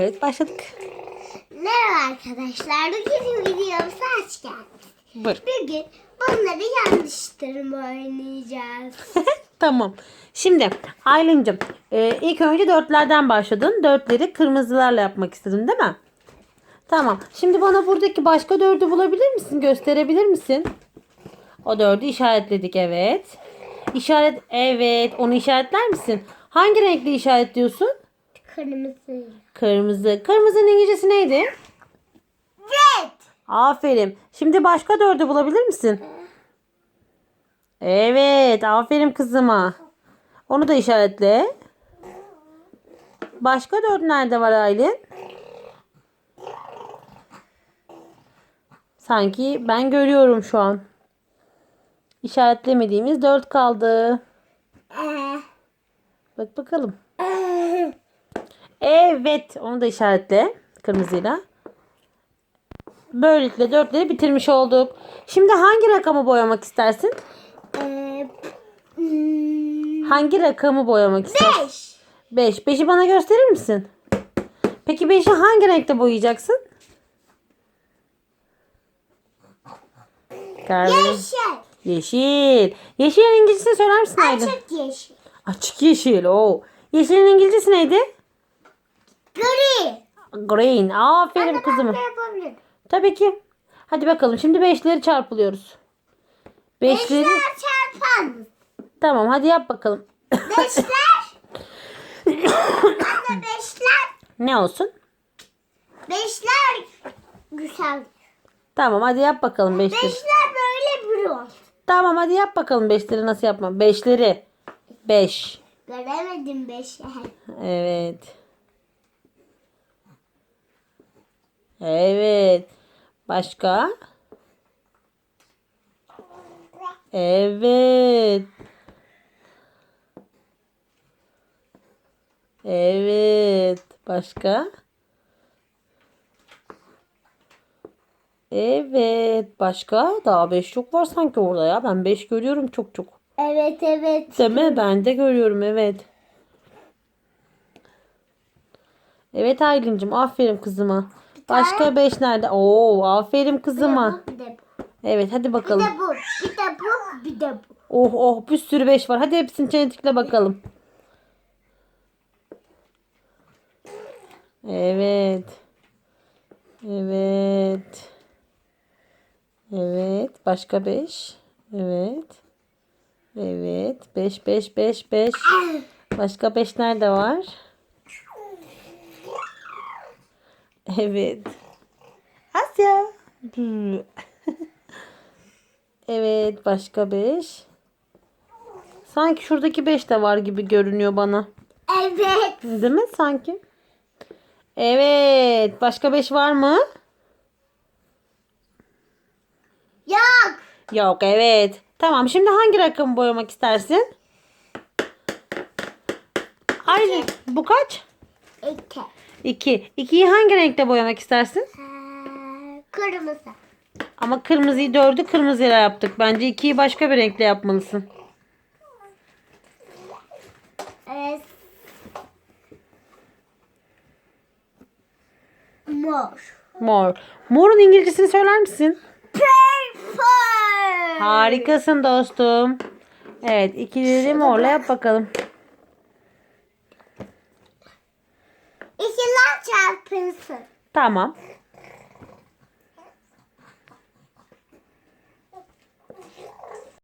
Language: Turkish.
Evet başladık. Merhaba arkadaşlar. Bugün videomuza hoş geldiniz. Buyur. Bugün bunları yanlıştırma oynayacağız. tamam. Şimdi Aylin'cim e, ilk önce dörtlerden başladın. Dörtleri kırmızılarla yapmak istedin değil mi? Tamam. Şimdi bana buradaki başka dördü bulabilir misin? Gösterebilir misin? O dördü işaretledik evet. İşaret evet. Onu işaretler misin? Hangi renkli işaretliyorsun? Kırmızı. Kırmızı. Kırmızının İngilizcesi neydi? Red. Aferin. Şimdi başka dördü bulabilir misin? Evet. Aferin kızıma. Onu da işaretle. Başka dört nerede var Aylin? Sanki ben görüyorum şu an. İşaretlemediğimiz dört kaldı. Ee, Bak bakalım. Evet. Onu da işaretle. Kırmızıyla. Böylelikle dörtleri bitirmiş olduk. Şimdi hangi rakamı boyamak istersin? e, hmm, Hangi rakamı boyamak istersin? beş. 5. 5'i bana gösterir misin? Peki 5'i hangi renkte boyayacaksın? Kahve. Yeşil. Yeşil. Yeşilin İngilizcesini söyler misin Aydın? Açık yeşil. Açık yeşil. Oo. Yeşilin İngilizcesi neydi? Gri. Green. Aferin kızım. Yapabilirim. Tabii ki. Hadi bakalım. Şimdi beşleri çarpılıyoruz. Beşleri. Beşler çarpan. Tamam hadi yap bakalım. Beşler. Anne beşler. ne olsun? Beşler güzel. Tamam hadi yap bakalım beşleri. Beşler böyle bir olsun. Tamam hadi yap bakalım beşleri nasıl yapma. Beşleri. Beş. Göremedim beşi. Evet. Evet. Başka? Evet. Evet. Başka? Evet. Başka? Daha beş çok var sanki orada ya. Ben beş görüyorum çok çok. Evet evet. Değil mi? Ben de görüyorum evet. Evet Aylin'cim aferin kızıma. Başka beş nerede? Oo aferin kızıma. Bir de bu. Evet hadi Bir bakalım. de bu. Bir de bu. Bir de bu. Oh oh bir sürü beş var. Hadi hepsini çenetikle bakalım. Evet. Evet. Evet. Başka beş. Evet. Evet. Beş beş beş beş. Başka beş nerede var? Evet. Asya. evet. Başka beş. Sanki şuradaki beş de var gibi görünüyor bana. Evet. Değil mi sanki? Evet. Başka beş var mı? Yok. Yok evet. Tamam şimdi hangi rakamı boyamak istersin? Aynı. Bu kaç? İki. İki. İkiyi hangi renkte boyamak istersin? Ee, kırmızı. Ama kırmızıyı dördü kırmızıyla yaptık. Bence ikiyi başka bir renkle yapmalısın. Ee, mor. Mor. Morun İngilizcesini söyler misin? Purple. Harikasın dostum. Evet ikileri morla yap bakalım. İkiler çarpılsın. Tamam.